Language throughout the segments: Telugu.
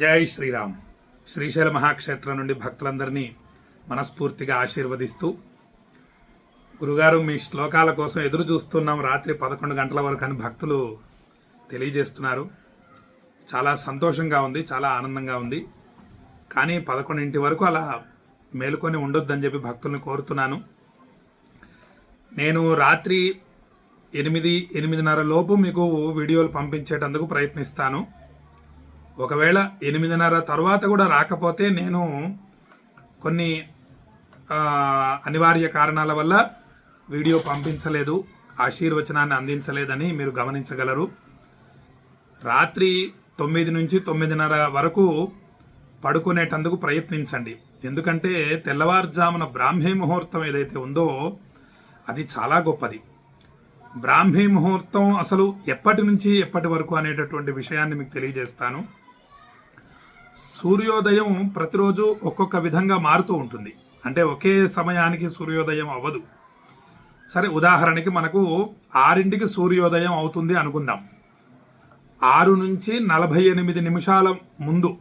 జై శ్రీరామ్. శ్రీశైల మహాక్షేత్రం నుండి భక్తులందరినీ మనస్ఫూర్తిగా ఆశీర్వదిస్తూ గురుగారు మీ శ్లోకాల కోసం ఎదురు చూస్తున్నాం. రాత్రి పదకొండు గంటల వరకు అని భక్తులు తెలియజేస్తున్నారు. చాలా సంతోషంగా ఉంది చాలా ఆనందంగా ఉంది. కానీ పదకొండింటి వరకు అలా మేలుకొని ఉండొద్దని చెప్పి భక్తుల్ని కోరుతున్నాను. నేను రాత్రి ఎనిమిది ఎనిమిదిన్నర లోపు మీకు వీడియోలు పంపించేటందుకు ప్రయత్నిస్తాను. ఒకవేళ ఎనిమిదిన్నర తర్వాత కూడా రాకపోతే నేను కొన్ని అనివార్య కారణాల వల్ల వీడియో పంపించలేదు ఆశీర్వచనాన్ని అందించలేదని మీరు గమనించగలరు. రాత్రి తొమ్మిది నుంచి తొమ్మిదిన్నర వరకు పడుకునేటందుకు ప్రయత్నించండి. ఎందుకంటే తెల్లవారుజామున బ్రాహ్మీ ముహూర్తం ఏదైతే ఉందో అది చాలా గొప్పది. బ్రాహ్మీ ముహూర్తం అసలు ఎప్పటి నుంచి ఎప్పటి వరకు అనేటటువంటి విషయాన్ని మీకు తెలియజేస్తాను. సూర్యోదయం ప్రతిరోజు ఒక్కొక్క విధంగా మారుతూ ఉంటుంది. అంటే ఒకే సమయానికి సూర్యోదయం అవ్వదు. సరే ఉదాహరణకి మనకు ఆరింటికి సూర్యోదయం అవుతుంది అనుకుందాం. ఆరు నుంచి నలభై ఎనిమిది నిమిషాల ముందు.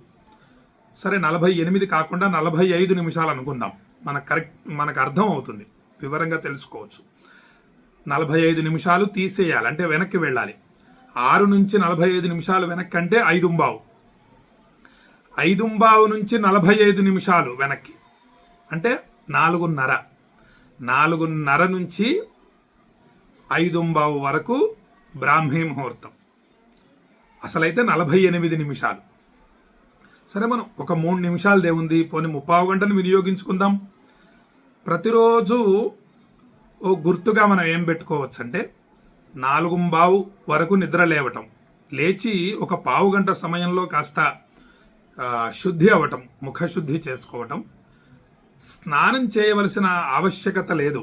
సరే నలభై ఎనిమిది కాకుండా నలభై ఐదు నిమిషాలు అనుకుందాం. మనకు కరెక్ట్ మనకు అర్థం అవుతుంది. వివరంగా తెలుసుకోవచ్చు. నలభై ఐదు నిమిషాలు తీసేయాలి. అంటే వెనక్కి వెళ్ళాలి. ఆరు నుంచి నలభై ఐదు నిమిషాలు వెనక్కి అంటే ఐదుంబావు ఐదుంబావు నుంచి నలభై ఐదు నిమిషాలు వెనక్కి. అంటే నాలుగున్నర. నాలుగున్నర నుంచి ఐదుంబావు వరకు బ్రాహ్మీ ముహూర్తం. అసలైతే నలభై ఎనిమిది నిమిషాలు. సరే మనం ఒక మూడు నిమిషాలు దేవుంది పోనీ ముప్పావు గంటను వినియోగించుకుందాం. ప్రతిరోజు ఓ గుర్తుగా మనం ఏం పెట్టుకోవచ్చు అంటే నాలుగుంబావు వరకు నిద్ర లేవటం. లేచి ఒక పావు గంట సమయంలో కాస్త శుద్ధి అవ్వటం ముఖశుద్ధి చేసుకోవటం. స్నానం చేయవలసిన ఆవశ్యకత లేదు.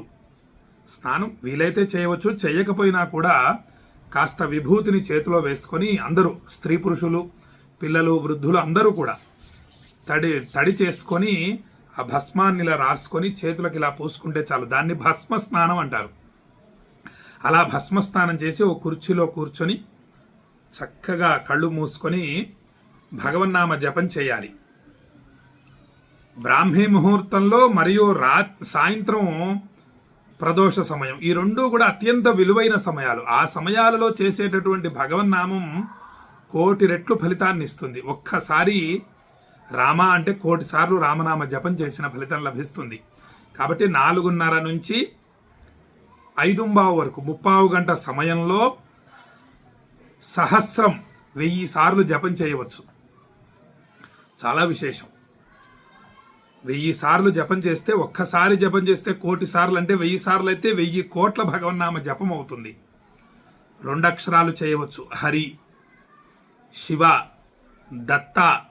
స్నానం వీలైతే చేయవచ్చు చేయకపోయినా కూడా కాస్త విభూతిని చేతిలో వేసుకొని అందరూ స్త్రీ పురుషులు పిల్లలు వృద్ధులు అందరూ కూడా తడి తడి చేసుకొని ఆ భస్మాన్ని ఇలా రాసుకొని చేతులకు ఇలా పూసుకుంటే చాలు. దాన్ని భస్మ స్నానం అంటారు. అలా భస్మ స్నానం చేసి ఓ కుర్చీలో కూర్చొని చక్కగా కళ్ళు మూసుకొని భగవన్నామ జపం చేయాలి. బ్రాహ్మీ ముహూర్తంలో మరియు రా సాయంత్రం ప్రదోష సమయం. ఈ రెండు కూడా అత్యంత విలువైన సమయాలు. ఆ సమయాలలో చేసేటటువంటి భగవన్నామం కోటి రెట్లు ఫలితాన్ని ఇస్తుంది. ఒక్కసారి రామ అంటే కోటి సార్లు రామనామ జపం చేసిన ఫలితం లభిస్తుంది. కాబట్టి నాలుగున్నర నుంచి ఐదుంబావు వరకు ముప్పావు గంట సమయంలో సహస్రం వెయ్యి సార్లు జపం చేయవచ్చు. చాలా విశేషం. వెయ్యి సార్లు జపం చేస్తే ఒక్కసారి జపం చేస్తే కోటి సార్లు అంటే వెయ్యి సార్లు అయితే వెయ్యి కోట్ల భగవన్నామ జపం అవుతుంది. రెండు అక్షరాలు చేయవచ్చు. హరి శివ దత్త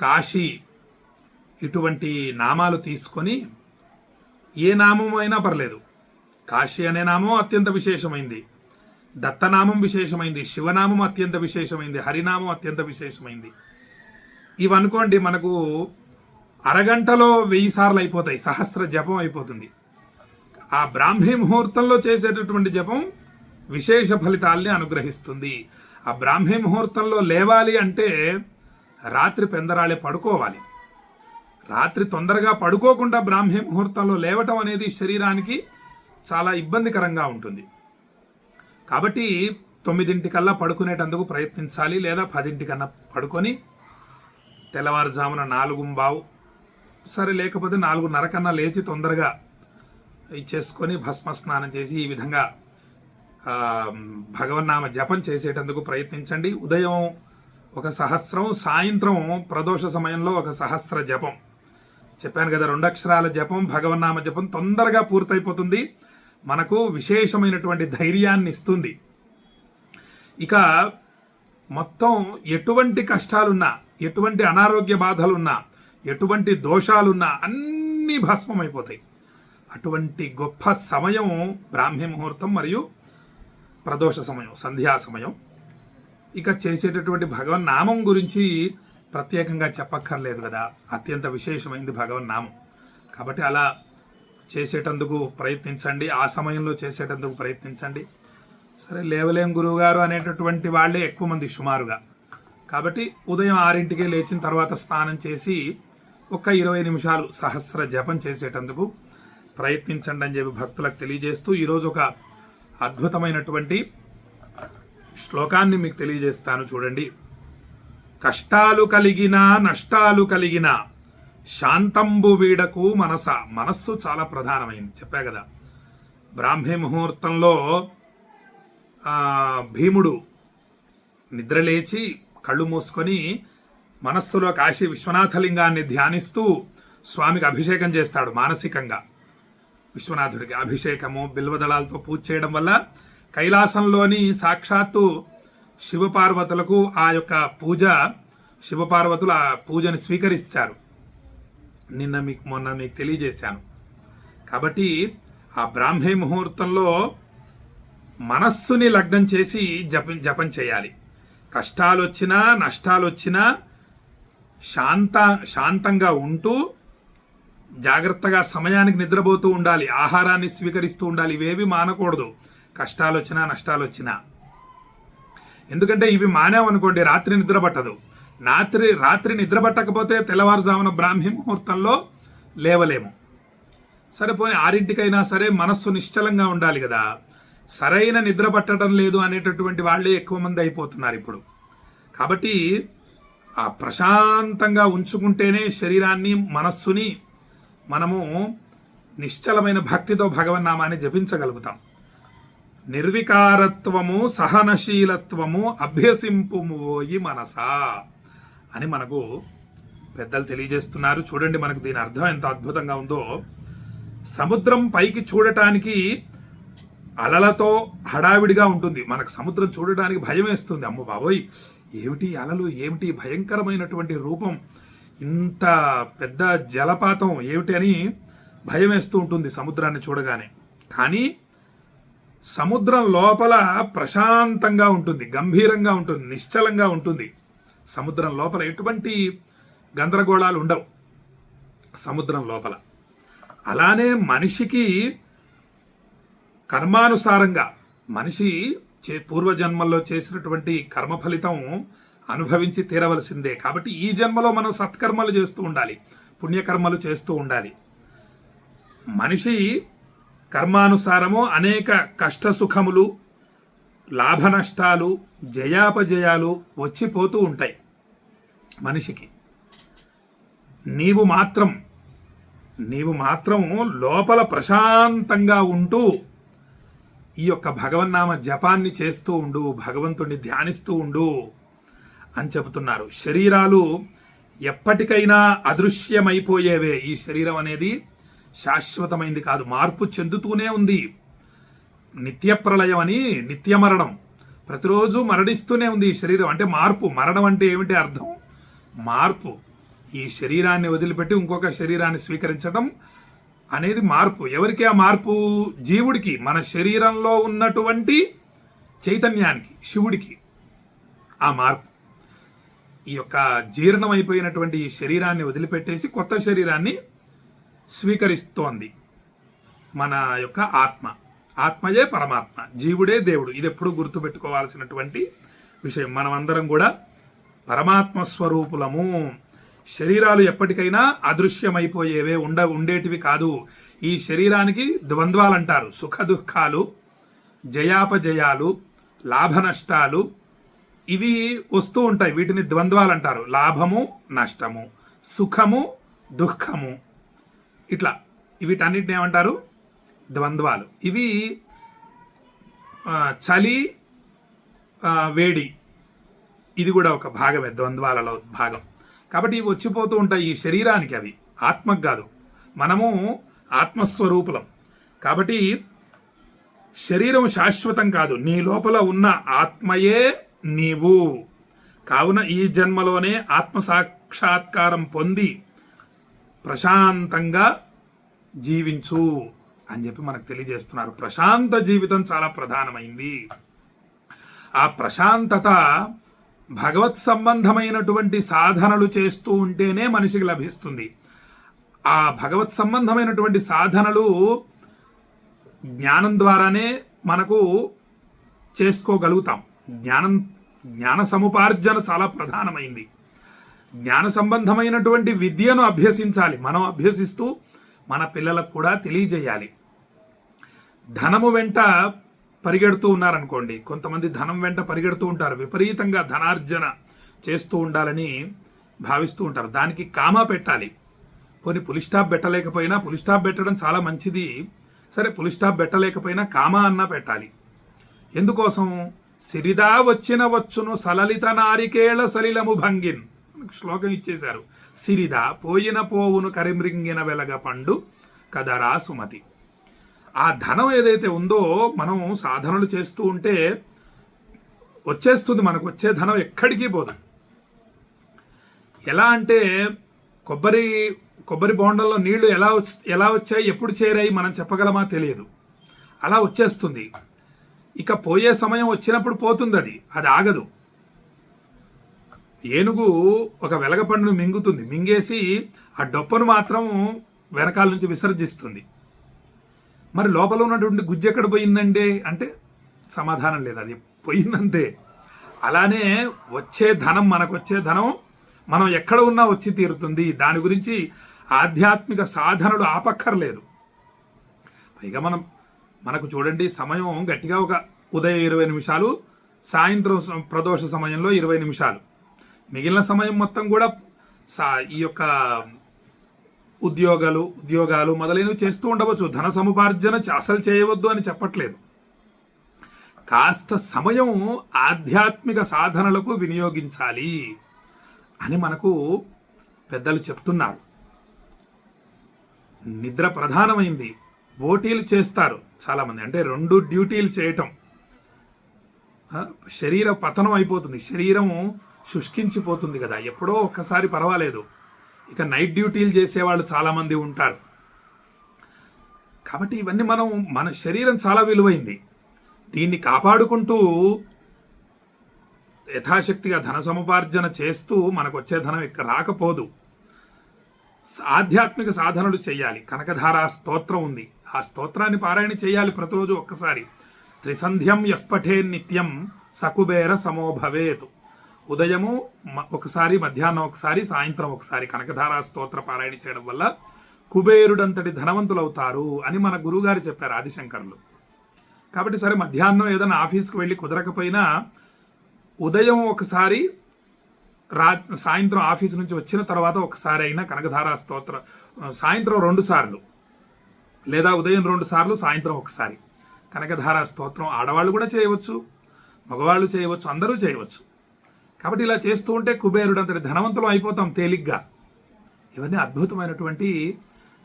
కాశీ ఇటువంటి నామాలు తీసుకొని ఏ నామం అయినా పర్లేదు. కాశీ అనే నామం అత్యంత విశేషమైంది. దత్తనామం విశేషమైంది. శివనామం అత్యంత విశేషమైంది. హరినామం అత్యంత విశేషమైంది. ఇవనుకోండి మనకు అరగంటలో వెయ్యి సార్లు అయిపోతాయి సహస్ర జపం అయిపోతుంది. ఆ బ్రాహ్మీ ముహూర్తంలో చేసేటటువంటి జపం విశేష ఫలితాల్ని అనుగ్రహిస్తుంది. ఆ బ్రాహ్మీ ముహూర్తంలో లేవాలి అంటే రాత్రి పెందరాళే పడుకోవాలి. రాత్రి తొందరగా పడుకోకుండా బ్రాహ్మీ ముహూర్తంలో లేవటం అనేది శరీరానికి చాలా ఇబ్బందికరంగా ఉంటుంది. కాబట్టి తొమ్మిదింటికల్లా పడుకునేటందుకు ప్రయత్నించాలి లేదా పదింటికన్నా పడుకొని తెల్లవారుజామున నాలుగు బావు. సరే లేకపోతే నాలుగున్నర కన్నా లేచి తొందరగా ఇచ్చేసుకొని భస్మ స్నానం చేసి ఈ విధంగా భగవన్నామ జపం చేసేటందుకు ప్రయత్నించండి. ఉదయం ఒక సహస్రం సాయంత్రం ప్రదోష సమయంలో ఒక సహస్ర జపం. చెప్పాను కదా రెండు అక్షరాల జపం భగవన్నామ జపం తొందరగా పూర్తయిపోతుంది. మనకు విశేషమైనటువంటి ధైర్యాన్ని ఇస్తుంది ఇక మొత్తం ఎటువంటి కష్టాలున్నా ఎటువంటి అనారోగ్య బాధలున్నా ఎటువంటి దోషాలున్నా అన్నీ భస్మమైపోతాయి. అటువంటి గొప్ప సమయం బ్రాహ్మీ ముహూర్తం మరియు ప్రదోష సమయం సంధ్యా సమయం. ఇక చేసేటటువంటి భగవన్ నామం గురించి ప్రత్యేకంగా చెప్పక్కర్లేదు కదా. అత్యంత విశేషమైంది భగవన్ నామం. కాబట్టి అలా చేసేటందుకు ప్రయత్నించండి. ఆ సమయంలో చేసేటందుకు ప్రయత్నించండి. సరే లేవలేం గురువుగారు అనేటటువంటి వాళ్ళే ఎక్కువ మంది సుమారుగా. కాబట్టి ఉదయం ఆరింటికే లేచిన తర్వాత స్నానం చేసి ఒక ఇరవై నిమిషాలు సహస్ర జపం చేసేటందుకు ప్రయత్నించండి అని చెప్పి భక్తులకు తెలియజేస్తూ ఈరోజు ఒక అద్భుతమైనటువంటి శ్లోకాన్ని మీకు తెలియజేస్తాను చూడండి. కష్టాలు కలిగిన నష్టాలు కలిగిన శాంతంబు వీడకు మనస. మనస్సు చాలా ప్రధానమైంది. చెప్పా కదా. బ్రాహ్మీ ముహూర్తంలో భీముడు నిద్రలేచి కళ్ళు మూసుకొని మనస్సులో కాశీ విశ్వనాథలింగాన్ని ధ్యానిస్తూ స్వామికి అభిషేకం చేస్తాడు మానసికంగా. విశ్వనాథుడికి అభిషేకము బిల్వదళాలతో పూజ చేయడం వల్ల కైలాసంలోని సాక్షాత్తు శివపార్వతులకు ఆ యొక్క పూజ శివపార్వతులు ఆ పూజని స్వీకరిస్తారు. నిన్న మీకు మొన్న మీకు తెలియజేశాను. కాబట్టి ఆ బ్రాహ్మీ ముహూర్తంలో మనస్సుని లగ్నం చేసి జపం జపం చేయాలి. కష్టాలు వచ్చినా నష్టాలు వచ్చినా శాంత శాంతంగా ఉంటూ జాగ్రత్తగా సమయానికి నిద్రపోతూ ఉండాలి. ఆహారాన్ని స్వీకరిస్తూ ఉండాలి. ఇవేవి మానకూడదు. కష్టాలు వచ్చినా నష్టాలు వచ్చినా ఎందుకంటే ఇవి మానేమనుకోండి రాత్రి నిద్ర పట్టదు. రాత్రి రాత్రి నిద్ర పట్టకపోతే తెల్లవారుజామున బ్రాహ్మీ ముహూర్తంలో లేవలేము. సరే పోనీ ఆరింటికైనా సరే మనస్సు నిశ్చలంగా ఉండాలి కదా. సరైన నిద్ర పట్టడం లేదు అనేటటువంటి వాళ్ళే ఎక్కువ మంది అయిపోతున్నారు ఇప్పుడు. కాబట్టి ఆ ప్రశాంతంగా ఉంచుకుంటేనే శరీరాన్ని మనస్సుని మనము నిశ్చలమైన భక్తితో భగవన్నామాన్ని జపించగలుగుతాం. నిర్వికారత్వము సహనశీలత్వము అభ్యసింపుము పోయి మనసా అని మనకు పెద్దలు తెలియజేస్తున్నారు. చూడండి మనకు దీని అర్థం ఎంత అద్భుతంగా ఉందో. సముద్రం పైకి చూడటానికి అలలతో హడావిడిగా ఉంటుంది. మనకు సముద్రం చూడడానికి భయం వేస్తుంది. అమ్మ బాబోయ్! ఏమిటి అలలు? ఏమిటి భయంకరమైనటువంటి రూపం? ఇంత పెద్ద జలపాతం ఏమిటి అని భయం వేస్తూ ఉంటుంది సముద్రాన్ని చూడగానే. కానీ సముద్రం లోపల ప్రశాంతంగా ఉంటుంది. గంభీరంగా ఉంటుంది. నిశ్చలంగా ఉంటుంది. సముద్రం లోపల ఎటువంటి గందరగోళాలు ఉండవు. సముద్రం లోపల. అలానే మనిషికి కర్మానుసారంగా మనిషి చే పూర్వజన్మల్లో చేసినటువంటి కర్మ ఫలితం అనుభవించి తీరవలసిందే. కాబట్టి ఈ జన్మలో మనం సత్కర్మలు చేస్తూ ఉండాలి. పుణ్యకర్మలు చేస్తూ ఉండాలి. మనిషి కర్మానుసారము అనేక కష్ట సుఖములు లాభ నష్టాలు జయాపజయాలు వచ్చిపోతూ ఉంటాయి మనిషికి. నీవు మాత్రం నీవు మాత్రం లోపల ప్రశాంతంగా ఉంటూ ఈ యొక్క భగవన్నామ జపాన్ని చేస్తూ ఉండు భగవంతుణ్ణి ధ్యానిస్తూ ఉండు అని చెబుతున్నారు. శరీరాలు ఎప్పటికైనా అదృశ్యమైపోయేవే. ఈ శరీరం అనేది శాశ్వతమైంది కాదు. మార్పు చెందుతూనే ఉంది. నిత్య ప్రళయం అని నిత్య మరణం ప్రతిరోజు మరణిస్తూనే ఉంది ఈ శరీరం. అంటే మార్పు. మరణం అంటే ఏమిటి అర్థం? మార్పు. ఈ శరీరాన్ని వదిలిపెట్టి ఇంకొక శరీరాన్ని స్వీకరించడం అనేది మార్పు. ఎవరికి ఆ మార్పు? జీవుడికి మన శరీరంలో ఉన్నటువంటి చైతన్యానికి శివుడికి ఆ మార్పు. ఈ యొక్క జీర్ణమైపోయినటువంటి ఈ శరీరాన్ని వదిలిపెట్టేసి కొత్త శరీరాన్ని స్వీకరిస్తోంది మన యొక్క ఆత్మ. ఆత్మయే పరమాత్మ జీవుడే దేవుడు. ఇది ఎప్పుడు గుర్తుపెట్టుకోవాల్సినటువంటి విషయం. మనమందరం కూడా పరమాత్మ స్వరూపులము శరీరాలు ఎప్పటికైనా అదృశ్యమైపోయేవే ఉండ ఉండేటివి కాదు. ఈ శరీరానికి ద్వంద్వాలు అంటారు సుఖ దుఃఖాలు జయాపజయాలు లాభ నష్టాలు ఇవి వస్తూ ఉంటాయి. వీటిని ద్వంద్వాలు అంటారు లాభము నష్టము సుఖము దుఃఖము. ఇట్లా వీటన్నిటిని ఏమంటారు? ద్వంద్వాలు. ఇవి చలి వేడి. ఇది కూడా ఒక భాగమే ద్వంద్వాలలో భాగం. కాబట్టి ఇవి వచ్చిపోతూ ఉంటాయి ఈ శరీరానికి అవి. ఆత్మకు కాదు. మనము ఆత్మస్వరూపులం. కాబట్టి శరీరం శాశ్వతం కాదు. నీ లోపల ఉన్న ఆత్మయే నీవు. కావున ఈ జన్మలోనే ఆత్మ సాక్షాత్కారం పొంది ప్రశాంతంగా జీవించు అని చెప్పి మనకు తెలియజేస్తున్నారు. ప్రశాంత జీవితం చాలా ప్రధానమైంది. ఆ ప్రశాంతత భగవత్ సంబంధమైనటువంటి సాధనలు చేస్తూ ఉంటేనే మనిషికి లభిస్తుంది. ఆ భగవత్ సంబంధమైనటువంటి సాధనలు జ్ఞానం ద్వారానే మనకు చేసుకోగలుగుతాం. జ్ఞానం జ్ఞాన సముపార్జన చాలా ప్రధానమైంది. జ్ఞాన సంబంధమైనటువంటి విద్యను అభ్యసించాలి. మనం అభ్యసిస్తూ మన పిల్లలకు కూడా తెలియజేయాలి. ధనము వెంట పరిగెడుతూ ఉన్నారనుకోండి కొంతమంది ధనం వెంట పరిగెడుతూ ఉంటారు విపరీతంగా ధనార్జన చేస్తూ ఉండాలని భావిస్తూ ఉంటారు. దానికి కామా పెట్టాలి. పోనీ పులి స్టాప్ పెట్టలేకపోయినా పులి స్టాప్ పెట్టడం చాలా మంచిది. సరే పులి స్టాప్ పెట్టలేకపోయినా కామా అన్నా పెట్టాలి. ఎందుకోసం? సిరిదా వచ్చిన వచ్చును సలలిత నారికేళ సలిలము భంగిన్. శ్లోకం ఇచ్చేశారు. సిరిదా పోయిన పోవును కరిమ్రింగిన వెలగ పండు కదరా సుమతి. ఆ ధనం ఏదైతే ఉందో మనం సాధనలు చేస్తూ ఉంటే వచ్చేస్తుంది మనకు వచ్చే ధనం ఎక్కడికి పోదు. ఎలా అంటే కొబ్బరి కొబ్బరి బోండంలో నీళ్ళు ఎలా వచ్చి ఎలా వచ్చాయి ఎప్పుడు చేరాయి మనం చెప్పగలమా తెలియదు. అలా వచ్చేస్తుంది. ఇక పోయే సమయం వచ్చినప్పుడు పోతుంది అది అది ఆగదు. ఏనుగు ఒక వెలగపండును మింగుతుంది మింగేసి ఆ డొప్పను మాత్రం వెనకాల నుంచి విసర్జిస్తుంది. మరి లోపల ఉన్నటువంటి గుజ్జు ఎక్కడ పోయిందండి? అంటే సమాధానం లేదు అది పోయిందంతే. అలానే వచ్చే ధనం మనకు వచ్చే ధనం మనం ఎక్కడ ఉన్నా వచ్చి తీరుతుంది. దాని గురించి ఆధ్యాత్మిక సాధనలు ఆపక్కర్లేదు. పైగా మనం మనకు చూడండి సమయం గట్టిగా ఒక ఉదయం ఇరవై నిమిషాలు సాయంత్రం ప్రదోష సమయంలో ఇరవై నిమిషాలు. మిగిలిన సమయం మొత్తం కూడా సా ఈ యొక్క ఉద్యోగాలు ఉద్యోగాలు మొదలైనవి చేస్తూ ఉండవచ్చు. ధన సముపార్జన అసలు చేయవద్దు అని చెప్పట్లేదు. కాస్త సమయం ఆధ్యాత్మిక సాధనలకు వినియోగించాలి అని మనకు పెద్దలు చెప్తున్నారు. నిద్ర ప్రధానమైంది. ఓటీలు చేస్తారు చాలామంది. అంటే రెండు డ్యూటీలు చేయటం. శరీర పతనం అయిపోతుంది. శరీరం శుష్కించిపోతుంది కదా. ఎప్పుడో ఒక్కసారి పర్వాలేదు. ఇక నైట్ డ్యూటీలు చేసేవాళ్ళు చాలామంది ఉంటారు. కాబట్టి ఇవన్నీ మనం మన శరీరం చాలా విలువైంది. దీన్ని కాపాడుకుంటూ యథాశక్తిగా ధన సముపార్జన చేస్తూ మనకు వచ్చే ధనం ఇక్కడ రాకపోదు. ఆధ్యాత్మిక సాధనలు చేయాలి. కనకధార స్తోత్రం ఉంది. ఆ స్తోత్రాన్ని పారాయణ చేయాలి ప్రతిరోజు ఒక్కసారి. త్రిసంధ్యం ఎఫ్పఠే నిత్యం సకుబేర సమోభవేతు ఉదయము ఒకసారి మధ్యాహ్నం ఒకసారి సాయంత్రం ఒకసారి కనకధార స్తోత్ర పారాయణ చేయడం వల్ల కుబేరుడంతటి ధనవంతులవుతారు అని మన గురువుగారు చెప్పారు ఆదిశంకర్లు. కాబట్టి సరే మధ్యాహ్నం ఏదైనా ఆఫీస్కి వెళ్ళి కుదరకపోయినా ఉదయం ఒకసారి రా సాయంత్రం ఆఫీస్ నుంచి వచ్చిన తర్వాత ఒకసారి అయినా కనకధార స్తోత్ర సాయంత్రం రెండు సార్లు లేదా ఉదయం రెండు సార్లు సాయంత్రం ఒకసారి కనకధారా స్తోత్రం ఆడవాళ్ళు కూడా చేయవచ్చు మగవాళ్ళు చేయవచ్చు అందరూ చేయవచ్చు. కాబట్టి ఇలా చేస్తూ ఉంటే కుబేరుడు అంతటి ధనవంతులు అయిపోతాం తేలిగ్గా. ఇవన్నీ అద్భుతమైనటువంటి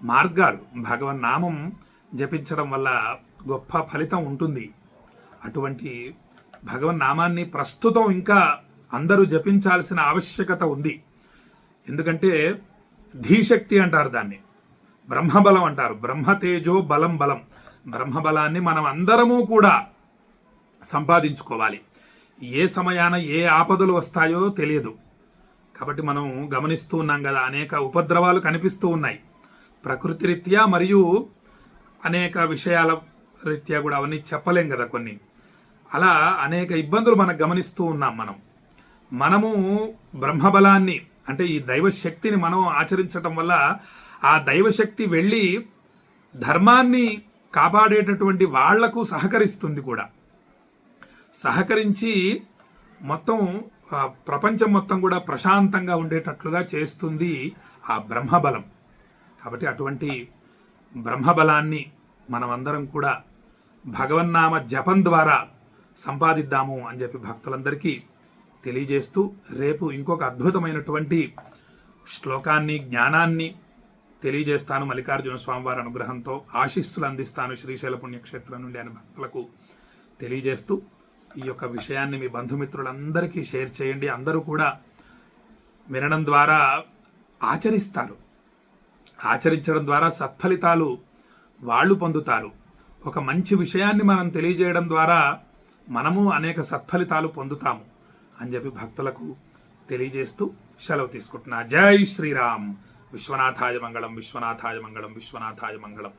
మార్గాలు. భగవన్ నామం జపించడం వల్ల గొప్ప ఫలితం ఉంటుంది. అటువంటి భగవన్ నామాన్ని ప్రస్తుతం ఇంకా అందరూ జపించాల్సిన ఆవశ్యకత ఉంది. ఎందుకంటే ధీశక్తి అంటారు దాన్ని. బ్రహ్మబలం అంటారు. బ్రహ్మతేజో బలం బలం. బ్రహ్మబలాన్ని మనం అందరము కూడా సంపాదించుకోవాలి. ఏ సమయాన ఏ ఆపదలు వస్తాయో తెలియదు. కాబట్టి మనం గమనిస్తూ ఉన్నాం కదా అనేక ఉపద్రవాలు కనిపిస్తూ ఉన్నాయి. ప్రకృతి రీత్యా మరియు అనేక విషయాల రీత్యా కూడా అవన్నీ చెప్పలేం కదా కొన్ని. అలా అనేక ఇబ్బందులు మనం గమనిస్తూ ఉన్నాం మనం. మనము బ్రహ్మబలాన్ని అంటే ఈ దైవశక్తిని మనం ఆచరించటం వల్ల ఆ దైవశక్తి వెళ్ళి ధర్మాన్ని కాపాడేటటువంటి వాళ్ళకు సహకరిస్తుంది కూడా. సహకరించి మొత్తం ప్రపంచం మొత్తం కూడా ప్రశాంతంగా ఉండేటట్లుగా చేస్తుంది ఆ బ్రహ్మబలం. కాబట్టి అటువంటి బ్రహ్మబలాన్ని మనమందరం కూడా భగవన్నామ జపం ద్వారా సంపాదిద్దాము అని చెప్పి భక్తులందరికీ తెలియజేస్తూ రేపు ఇంకొక అద్భుతమైనటువంటి శ్లోకాన్ని జ్ఞానాన్ని తెలియజేస్తాను మల్లికార్జున స్వామివారి అనుగ్రహంతో. ఆశీస్సులు అందిస్తాను శ్రీశైల పుణ్యక్షేత్రం నుండి అని భక్తులకు తెలియజేస్తూ ఈ యొక్క విషయాన్ని మీ బంధుమిత్రులందరికీ షేర్ చేయండి. అందరూ కూడా వినడం ద్వారా ఆచరిస్తారు. ఆచరించడం ద్వారా సత్ఫలితాలు వాళ్ళు పొందుతారు. ఒక మంచి విషయాన్ని మనం తెలియజేయడం ద్వారా మనము అనేక సత్ఫలితాలు పొందుతాము అని చెప్పి భక్తులకు తెలియజేస్తూ సెలవు తీసుకుంటున్నా. జై శ్రీరామ్. విశ్వనాథాయ మంగళం విశ్వనాథాయ మంగళం విశ్వనాథాయ మంగళం.